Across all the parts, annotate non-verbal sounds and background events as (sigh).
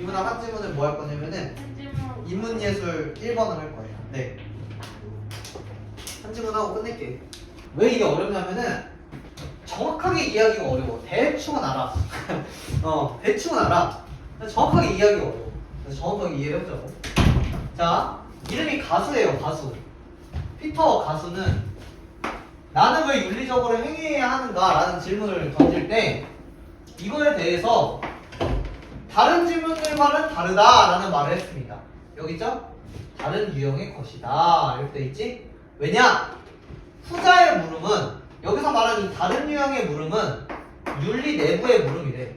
이분아 한 질문을 뭐 할 거냐면은 한지문 인문 예술 1번을 할 거예요. 네. 한 질문 하고 끝낼게. 왜 이게 어렵냐면은 정확하게 이해하기가 어려워. 대충은 알아. (laughs) 어, 대충은 알아. 정확하게 이해하기가 어려워. 그래서 정확하게 이해를 해보자고. 자, 이름이 가수예요, 가수. 피터 가수는 나는 왜 윤리적으로 행위해야 하는가? 라는 질문을 던질 때 이거에 대해서 다른 질문들과는 다르다라는 말을 했습니다. 여기 있죠? 다른 유형의 것이다. 이렇게 돼 있지? 왜냐? 후자의 물음은 여기서 말하는 이 다른 유형의 물음은 윤리 내부의 물음이래.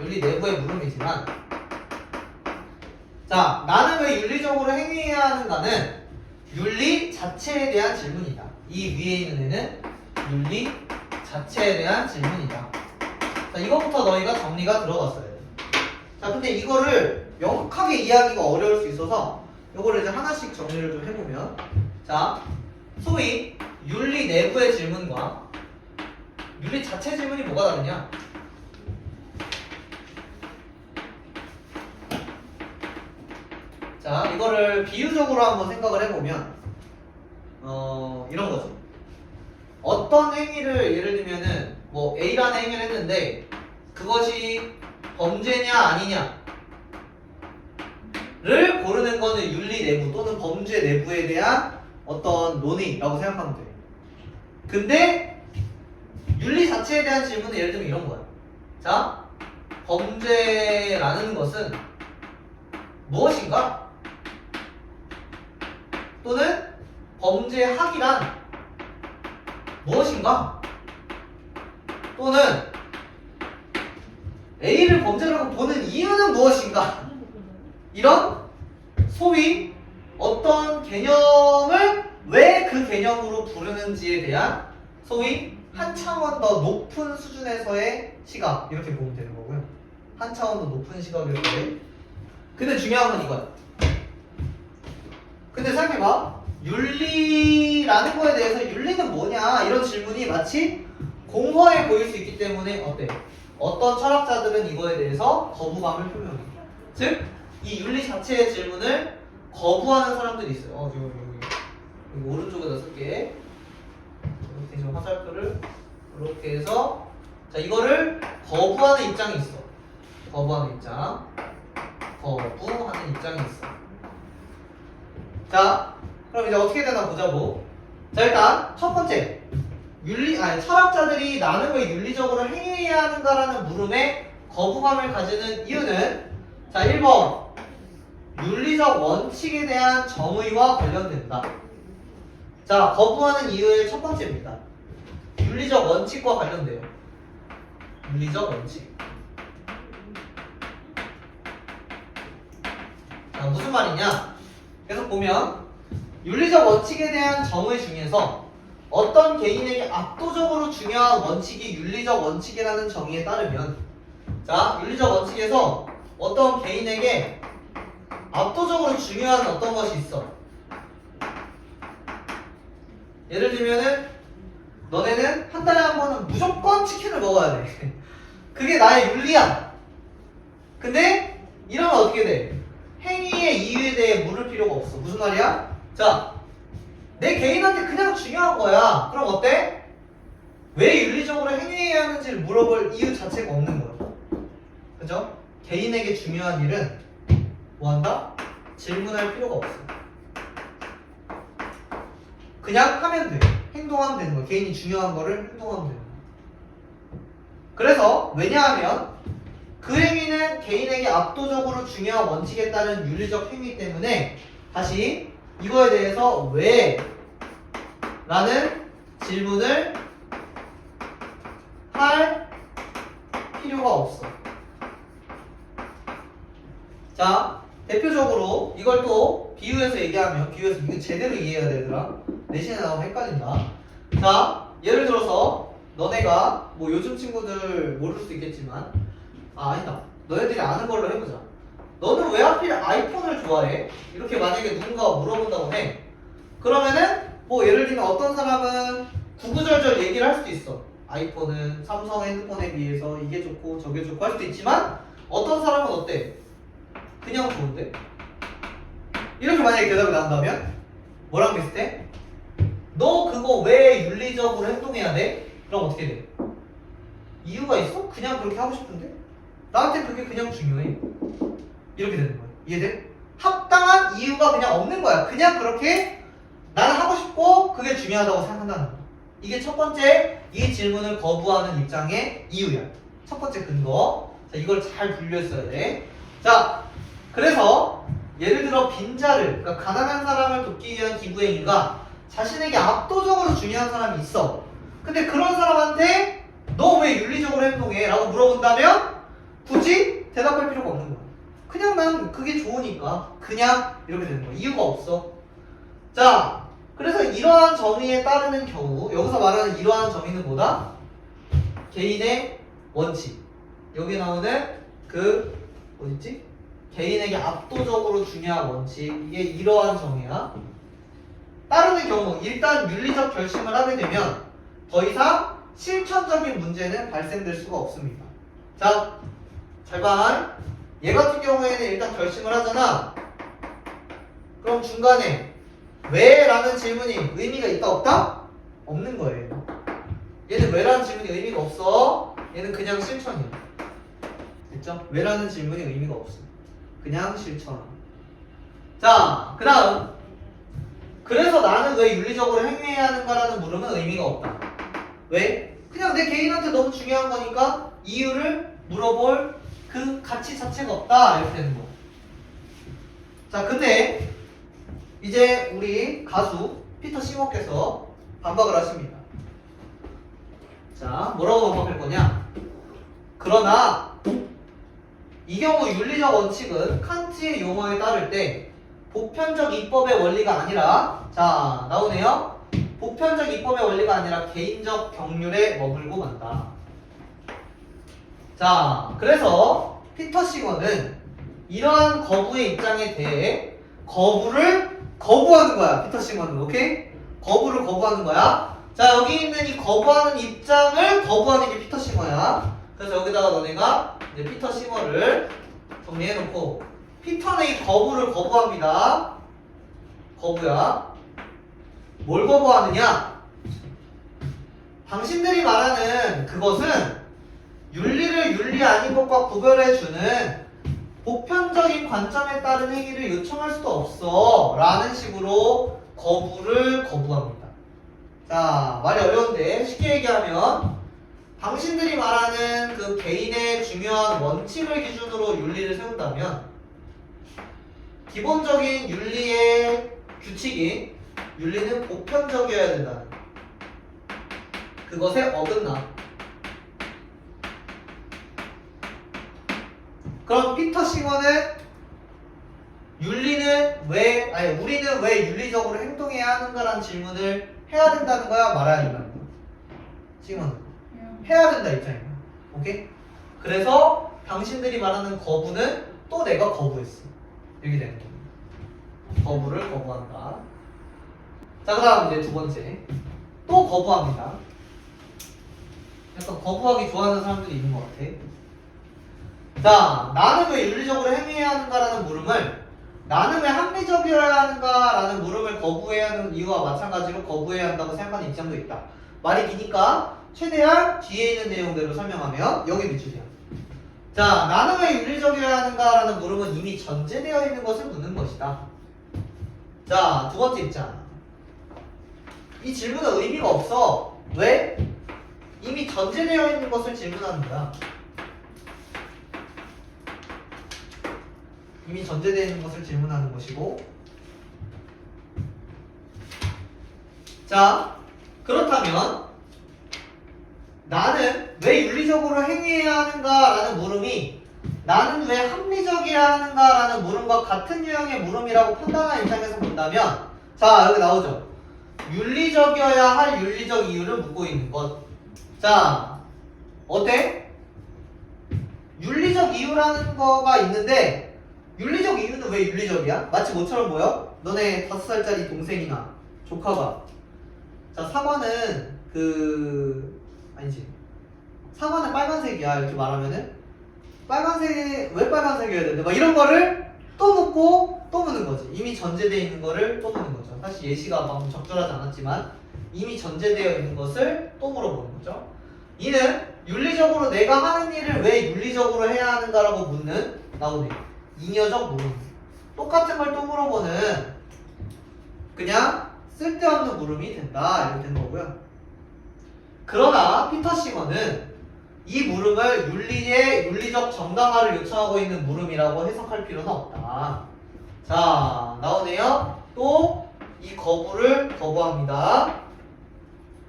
윤리 내부의 물음이지만 자, 나는 왜 윤리적으로 행위해야 하는가는 윤리 자체에 대한 질문이다. 이 위에 있는 애는 윤리 자체에 대한 질문이다. 자, 이거부터 너희가 정리가 들어갔어야 돼. 자, 근데 이거를 명확하게 이해하기가 어려울 수 있어서 이거를 이제 하나씩 정리를 좀 해보면 자, 소위 윤리 내부의 질문과 윤리 자체 질문이 뭐가 다르냐? 자, 이거를 비유적으로 한번 생각을 해보면 어, 이런 거죠. 어떤 행위를 예를 들면은 뭐 A라는 행위를 했는데 그것이 범죄냐 아니냐를 고르는 거는 윤리 내부 또는 범죄 내부에 대한 어떤 논의라고 생각하면 돼요. 근데 윤리 자체에 대한 질문은 예를 들면 이런 거야. 자, 범죄라는 것은 무엇인가? 또는 범죄학이란 무엇인가? 또는 A를 범죄라고 보는 이유는 무엇인가? 이런 소위 어떤 개념을 왜 그 개념으로 부르는지에 대한 소위 한 차원 더 높은 수준에서의 시각 이렇게 보면 되는 거고요. 한 차원 더 높은 시각이렇게. 근데 중요한 건 이거야. 근데 생각해봐. 윤리라는 거에 대해서 윤리는 뭐냐 이런 질문이 마치 공허해 보일 수 있기 때문에 어때? 어떤 철학자들은 이거에 대해서 거부감을 표명해. 즉, 이 윤리 자체의 질문을 거부하는 사람들이 있어요. 어, 여기, 여기, 여기 오른쪽에다 쓸게. 이렇게 지금 화살표를 이렇게 해서 자 이거를 거부하는 입장이 있어. 거부하는 입장. 거부하는 입장이 있어. 자, 그럼 이제 어떻게 되나 보자고. 자, 일단 첫 번째. 윤리 아니 철학자들이 나는 왜 윤리적으로 행위해야 하는가라는 물음에 거부감을 가지는 이유는 자, 1번. 윤리적 원칙에 대한 정의와 관련된다. 자, 거부하는 이유의 첫 번째입니다. 윤리적 원칙과 관련돼요. 윤리적 원칙. 자, 무슨 말이냐? 계속 보면 윤리적 원칙에 대한 정의 중에서 어떤 개인에게 압도적으로 중요한 원칙이 윤리적 원칙이라는 정의에 따르면 자, 윤리적 원칙에서 어떤 개인에게 압도적으로 중요한 어떤 것이 있어. 예를 들면은 너네는 한 달에 한 번은 무조건 치킨을 먹어야 돼. (laughs) 그게 나의 윤리야. 근데 이러면 어떻게 돼? 행위의 이유에 대해 물을 필요가 없어. 무슨 말이야? 자, 내 개인한테 그냥 중요한 거야. 그럼 어때? 왜 윤리적으로 행위해야 하는지를 물어볼 이유 자체가 없는 거야. 그죠? 개인에게 중요한 일은 뭐 한다? 질문할 필요가 없어. 그냥 하면 돼. 행동하면 되는 거야. 개인이 중요한 거를 행동하면 되는 거야. 그래서 왜냐하면 그 행위는 개인에게 압도적으로 중요한 원칙에 따른 윤리적 행위 때문에 다시 이거에 대해서 왜? 라는 질문을 할 필요가 없어. 자, 대표적으로 이걸 또 비유해서 얘기하면 비유해서 이거 제대로 이해해야 되더라. 내신에 나오면 헷갈린다. 자, 예를 들어서 너네가 뭐 요즘 친구들 모를 수도 있겠지만 아 아니다. 너희들이 아는 걸로 해보자. 너는 왜 하필 아이폰을 좋아해? 이렇게 만약에 누군가가 물어본다고 해. 그러면은 뭐 예를 들면 어떤 사람은 구구절절 얘기를 할 수도 있어. 아이폰은 삼성 핸드폰에 비해서 이게 좋고 저게 좋고 할 수도 있지만 어떤 사람은 어때? 그냥 좋은데? 이렇게 만약에 대답이 나온다면 뭐랑 비슷해? 너 그거 왜 윤리적으로 행동해야 돼? 그럼 어떻게 돼? 이유가 있어? 그냥 그렇게 하고 싶은데? 나한테 그게 그냥 중요해. 이렇게 되는 거야. 이해돼? 합당한 이유가 그냥 없는 거야. 그냥 그렇게 나는 하고 싶고 그게 중요하다고 생각한다는 거야. 이게 첫 번째 이 질문을 거부하는 입장의 이유야. 첫 번째 근거. 자, 이걸 잘 분류했어야 돼. 자, 그래서 예를 들어 빈자를, 그러니까 가난한 사람을 돕기 위한 기부의 행위가 자신에게 압도적으로 중요한 사람이 있어. 근데 그런 사람한테 너 왜 윤리적으로 행동해? 라고 물어본다면 굳이 대답할 필요가 없는 거야. 그냥 난 그게 좋으니까 그냥 이렇게 되는 거야. 이유가 없어. 자, 그래서 이러한 정의에 따르는 경우 여기서 말하는 이러한 정의는 뭐다? 개인의 원칙. 여기 나오는 그 어딨지? 개인에게 압도적으로 중요한 원칙. 이게 이러한 정의야. 따르는 경우 일단 윤리적 결심을 하게 되면 더 이상 실천적인 문제는 발생될 수가 없습니다. 자, 잘 봐. 얘 같은 경우에는 일단 결심을 하잖아. 그럼 중간에 왜? 라는 질문이 의미가 있다 없다? 없는 거예요. 얘는 왜 라는 질문이 의미가 없어. 얘는 그냥 실천이야. 됐죠? 왜 라는 질문이 의미가 없어. 그냥 실천. 자, 그 다음. 그래서 나는 왜 윤리적으로 행위해야 하는가라는 물음은 의미가 없다. 왜? 그냥 내 개인한테 너무 중요한 거니까 이유를 물어볼 그 가치 자체가 없다. 이렇게 되는 거. 자, 근데 이제 우리 가수 피터 시모께서 반박을 하십니다. 자, 뭐라고 반박할 거냐? 그러나 이 경우 윤리적 원칙은 칸트의 용어에 따를 때 보편적 입법의 원리가 아니라 자 나오네요. 보편적 입법의 원리가 아니라 개인적 경륜에 머물고 만다. 자, 그래서 피터 시거는 이러한 거부의 입장에 대해 거부를 거부하는 거야. 피터 시거는 오케이? 거부를 거부하는 거야. 자, 여기 있는 이 거부하는 입장을 거부하는 게 피터 시거야. 그래서 여기다가 너네가 이제 피터 시거를 정리해 놓고 피터는 이 거부를 거부합니다. 거부야. 뭘 거부하느냐? 당신들이 말하는 그것은 윤리를 윤리 아닌 것과 구별해주는 보편적인 관점에 따른 행위를 요청할 수도 없어. 라는 식으로 거부를 거부합니다. 자, 말이 어려운데 쉽게 얘기하면 당신들이 말하는 그 개인의 중요한 원칙을 기준으로 윤리를 세운다면 기본적인 윤리의 규칙인 윤리는 보편적이어야 된다. 그것에 어긋나. 그럼 피터 싱어는 윤리는 왜 아니 우리는 왜 윤리적으로 행동해야 하는가라는 질문을 해야 된다는 거야 말아야 된다는 거야. 싱어는 해야 된다 입장이야. 오케이? 그래서 당신들이 말하는 거부는 또 내가 거부했어. 이렇게 되는 거야. 거부를 거부한다. 자, 그 다음 이제 두 번째. 또 거부합니다. 약간 거부하기 좋아하는 사람들이 있는 것 같아. 자, 나는 왜 윤리적으로 행위해야 하는가라는 물음을 나는 왜 합리적이어야 하는가라는 물음을 거부해야 하는 이유와 마찬가지로 거부해야 한다고 생각하는 입장도 있다. 말이 기니까 최대한 뒤에 있는 내용대로 설명하면 여기 밑줄이야. 자, 나는 왜 윤리적이어야 하는가라는 물음은 이미 전제되어 있는 것을 묻는 것이다. 자, 두 번째 입장. 이 질문은 의미가 없어. 왜? 이미 전제되어 있는 것을 질문하는 거야. 이미 전제되어 있는 것을 질문하는 것이고. 자, 그렇다면 나는 왜 윤리적으로 행위해야 하는가라는 물음이 나는 왜 합리적이어야 하는가라는 물음과 같은 유형의 물음이라고 판단하는 입장에서 본다면 자 여기 나오죠 윤리적이어야 할 윤리적 이유를 묻고 있는 것자 어때? 윤리적 이유라는 거가 있는데 윤리적 이유는 왜 윤리적이야? 마치 뭐처럼 보여? 너네 다섯 살짜리 동생이나 조카가 자 사과는 그 아니지 사과는 빨간색이야 이렇게 말하면은 빨간색이 왜 빨간색이어야 되는데 막 이런 거를 또 묻고 또 묻는 거지. 이미 전제되어 있는 거를 또 묻는 거죠. 사실 예시가 방금 적절하지 않았지만 이미 전제되어 있는 것을 또 물어보는 거죠. 이는 윤리적으로 내가 하는 일을 왜 윤리적으로 해야 하는가라고 묻는 나오네. 잉여적 물음. 똑같은 걸 또 물어보는 그냥 쓸데없는 물음이 된다 이렇게 되는 거고요. 그러나 피터 시머는 이 물음을 윤리의 윤리적 정당화를 요청하고 있는 물음이라고 해석할 필요는 없다. 자, 나오네요. 또 이 거부를 거부합니다.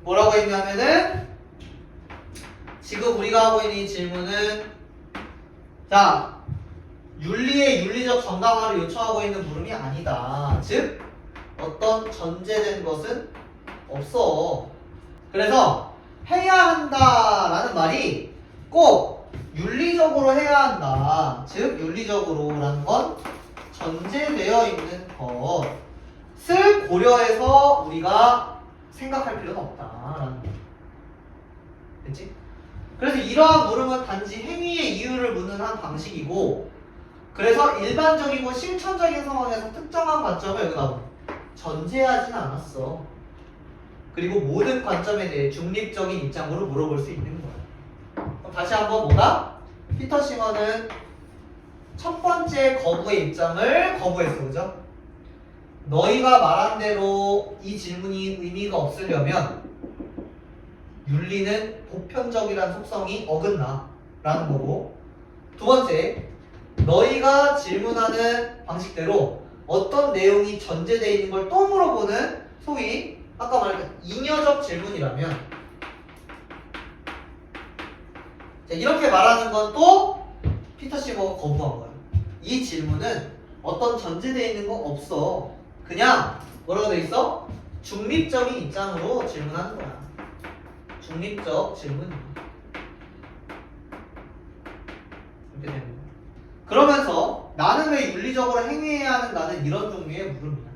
뭐라고 했냐면은 지금 우리가 하고 있는 이 질문은 자, 윤리의 윤리적 정당화를 요청하고 있는 물음이 아니다. 즉, 어떤 전제된 것은 없어. 그래서 해야 한다라는 말이 꼭 윤리적으로 해야 한다. 즉 윤리적으로라는 건 전제되어 있는 것을 고려해서 우리가 생각할 필요는 없다라는 거. 됐지? 그래서 이러한 물음은 단지 행위의 이유를 묻는 한 방식이고 그래서 일반적이고 실천적인 상황에서 특정한 관점을 여기 나오네. 전제하진 않았어. 그리고 모든 관점에 대해 중립적인 입장으로 물어볼 수 있는 거야. 그럼 다시 한번 뭐다? 피터 싱어는 첫 번째 거부의 입장을 거부했어, 그죠? 너희가 말한 대로 이 질문이 의미가 없으려면 윤리는 보편적이라는 속성이 어긋나 라는 거고 두 번째 너희가 질문하는 방식대로 어떤 내용이 전제되어 있는 걸 또 물어보는 소위 아까 말했던 잉여적 질문이라면 자, 이렇게 말하는 건 또 피터 시버가 거부한 거예요. 이 질문은 어떤 전제되어 있는 거 없어. 그냥 뭐라고 돼 있어? 중립적인 입장으로 질문하는 거야. 중립적 질문. 이렇게 거야. 그러면서 나는 왜 윤리적으로 행위해야 하는가는 이런 종류의 물음이야.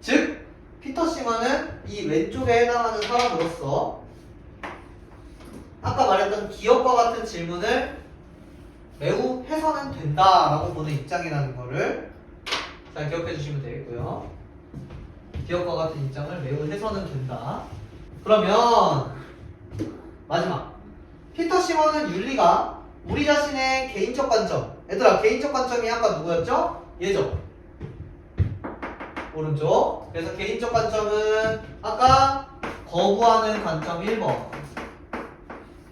즉 피터 시먼은 이 왼쪽에 해당하는 사람으로서 아까 말했던 기업과 같은 질문을 매우 해서는 된다라고 보는 입장이라는 거를 잘 기억해 주시면 되겠고요. 기업과 같은 입장을 매우 해서는 된다. 그러면 마지막 피터 시먼은 윤리가 우리 자신의 개인적 관점 얘들아 개인적 관점이 아까 누구였죠? 얘죠. 오른쪽. 그래서 개인적 관점은 아까 거부하는 관점 1번.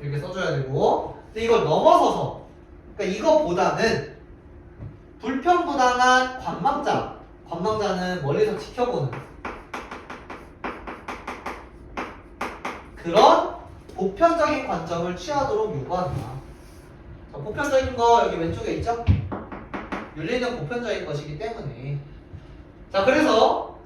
이렇게 써줘야 되고. 근데 이걸 넘어서서. 그러니까 이거보다는 불편부당한 관망자. 관망자는 멀리서 지켜보는. 그런 보편적인 관점을 취하도록 요구한다. 자, 보편적인 거 여기 왼쪽에 있죠? 윤리는 보편적인 것이기 때문에. 자, 그래서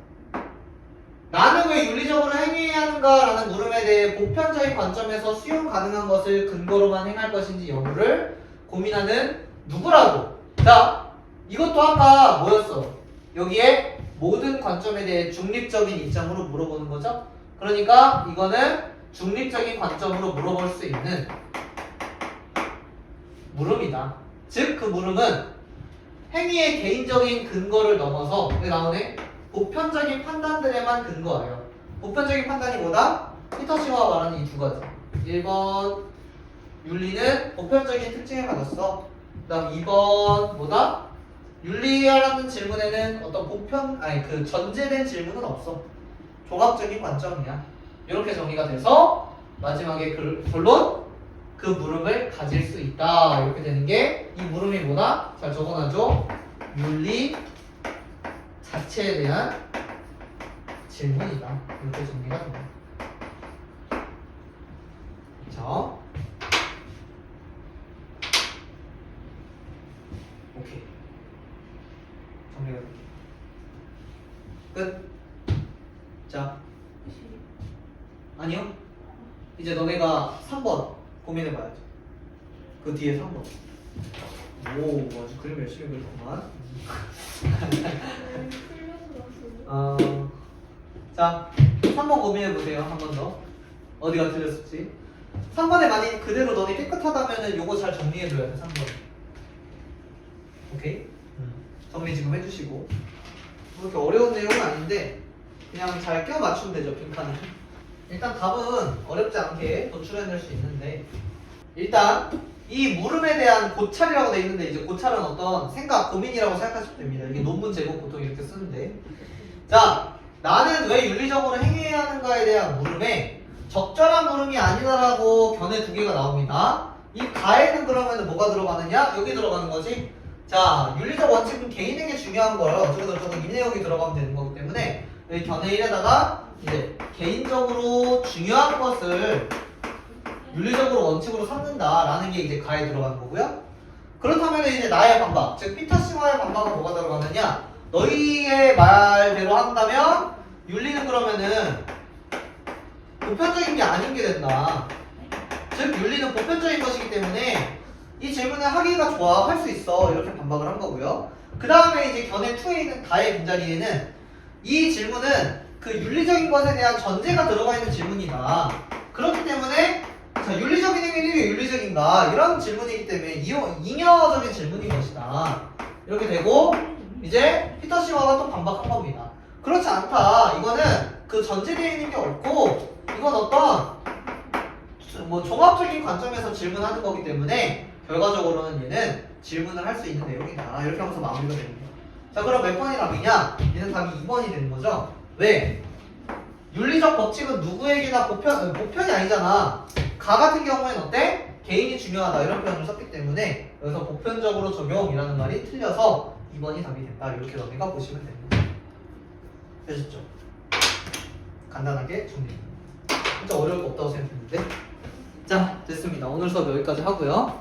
나는 왜 윤리적으로 행해야 하는가라는 물음에 대해 보편적인 관점에서 수용 가능한 것을 근거로만 행할 것인지 여부를 고민하는 누구라고? 자, 이것도 아까 뭐였어? 여기에 모든 관점에 대해 중립적인 입장으로 물어보는 거죠? 그러니까 이거는 중립적인 관점으로 물어볼 수 있는 물음이다. 즉, 그 물음은 행위의 개인적인 근거를 넘어서 여기 나오네 보편적인 판단들에만 근거하여 보편적인 판단이 뭐다? 피터싱어가 말하는 이 두 가지 1번 윤리는 보편적인 특징을 가졌어 그 다음 2번 뭐다? 윤리라는 질문에는 어떤 보편 아니 그 전제된 질문은 없어 종합적인 관점이야 이렇게 정리가 돼서 마지막에 그 결론 그 물음을 가질 수 있다. 이렇게 되는 게이 물음이 뭐다? 잘 적어놔줘. 윤리 자체에 대한 질문이다. 이렇게 정리가 됩니다. 자. 오케이. 정리가 됩니다. 끝. 자, 아니요. 이제 너네가 3번 고민해봐야죠. 그 뒤에 3번. 오, 아주 그림 열심히 그렸구만. 어, 자, 3번 고민해보세요. 한 번 더. 어디가 틀렸을지. 3번에 만약 그대로 너네 깨끗하다면은 요거 잘 정리해줘야 돼, 3번. 오케이? 음. 정리 지금 해주시고 뭐 이렇게 어려운 내용은 아닌데 그냥 잘 끼워 맞추면 되죠 빈칸을 일단 답은 어렵지 않게 도출해낼 수 있는데 일단 이 물음에 대한 고찰이라고 돼 있는데 이제 고찰은 어떤 생각 고민이라고 생각하시면 됩니다. 이게 논문 제목 보통 이렇게 쓰는데. 자 나는 왜 윤리적으로 행해야 하는가에 대한 물음에 적절한 물음이 아니다라고 견해 두 개가 나옵니다. 이 가에는 그러면 뭐가 들어가느냐? 여기 들어가는 거지. 자 윤리적 원칙은 개인에게 중요한 거예요. 어쩌고 저쩌고 이 내용이 들어가면 되는 거기 때문에. 여기 견해 1에다가 이제 개인적으로 중요한 것을 윤리적으로 원칙으로 삼는다라는 게 이제 가에 들어가는 거고요. 그렇다면 이제 나의 반박, 즉 피터 시마의 반박은 뭐가 들어가느냐? 너희의 말대로 한다면 윤리는 그러면은 보편적인 게 아닌 게 된다. 즉 윤리는 보편적인 것이기 때문에 이 질문을 하기가 좋아 할 수 있어 이렇게 반박을 한 거고요. 그 다음에 이제 견해 2에 있는 가의 빈자리에는 이 질문은 그 윤리적인 것에 대한 전제가 들어가 있는 질문이다. 그렇기 때문에 자, 윤리적인 행위는 왜 윤리적인가? 이런 질문이기 때문에 이어, 잉여적인 질문인 것이다. 이렇게 되고 이제 피터 시와가 또 반박한 겁니다. 그렇지 않다. 이거는 그 전제되어 있는 게 옳고 이건 어떤 뭐 종합적인 관점에서 질문하는 거기 때문에 결과적으로는 얘는 질문을 할 수 있는 내용이다. 이렇게 하면서 마무리가 됩니다. 자 그럼 몇 번이 답이냐? 얘는 답이 2번이 되는 거죠. 왜? 윤리적 법칙은 누구에게나 보편, 어, 보편이 아니잖아. 가 같은 경우에는 어때? 개인이 중요하다 이런 표현을 썼기 때문에 여기서 보편적으로 적용이라는 말이 틀려서 2번이 답이 된다. 이렇게 너네가 보시면 됩니다. 되셨죠? 간단하게 정리. 진짜 어려울 거 없다고 생각했는데. 자, 됐습니다. 오늘 수업 여기까지 하고요.